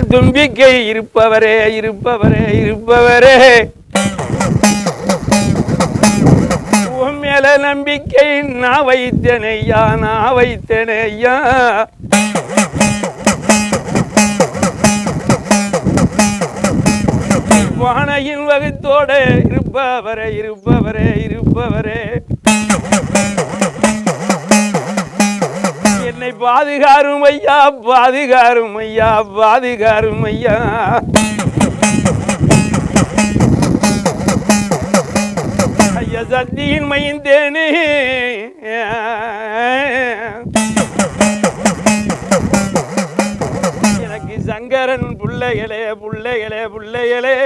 தும்பிக்கை இருப்பவரே இருப்பவரே இருப்பவரே. உன் மேல நம்பிக்கை நான் வைத்தனையா நான் வைத்தனையா. வானையின் வகுத்தோட இருப்பவரே இருப்பவரே இருப்பவரே. பாதுகாரும் ஐயா பாதுகாரும் ஐயா பாதுகாரும் ஐயா ஐயா சக்தியின் மைந்தேனே. எனக்கு சங்கரன் புள்ளைகளே புள்ளைகளே புள்ளைகளே.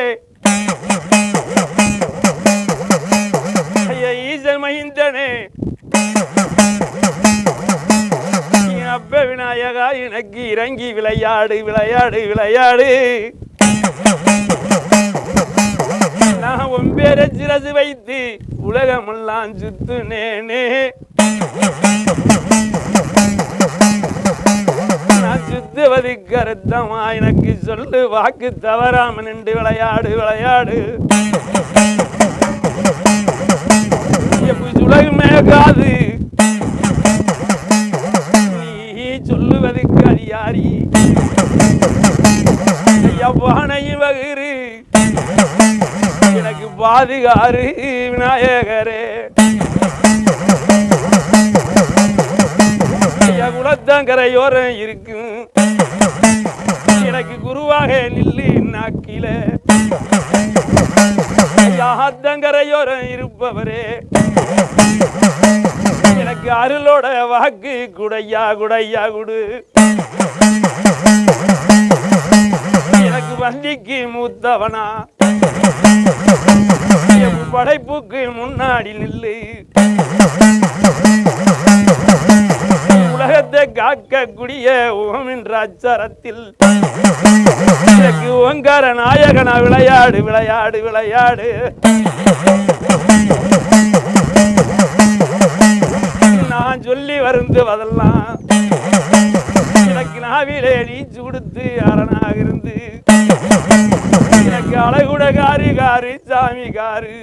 அப்ப விநாயகா எனக்கு இறங்கி விளையாடு விளையாடு விளையாடு. நான் உன் பேரை சிரசு வைத்து உலகமெல்லாம் சுத்துனேனே. நான் சுத்துவது கருத்தமா எனக்கு சொல்லு வாக்கு தவறாம நின்று விளையாடு விளையாடு. உலகமே காது சொல்லுவதுக்கு எவ்வானை எனக்கு பாதுகாரு விநாயகரே. ஐயா குலத்தங்கரையோரம் இருக்கும். எனக்கு குருவாக நில்லு நாக்கில. ஐயா ஆத்தங்கரையோரம் இருப்பவரே. எனக்கு அருளோட வாக்கு குடையா குடையா குடு. எனக்கு வண்டிக்கு மூத்தவனா. என் படைப்புக்கு முன்னாடி நில்லு. உலகத்தை காக்கக்கூடிய ஓமின்ற அச்சரத்தில். எனக்கு ஓங்கார நாயகனா விளையாடு விளையாடு விளையாடு. நான் சொல்லி வருந்துவதெல்லாம் எனக்கு நாவிலே நீச்சு கொடுத்து அரணாக இருந்து. எனக்கு அழகுட காரு காரு சாமி காரு.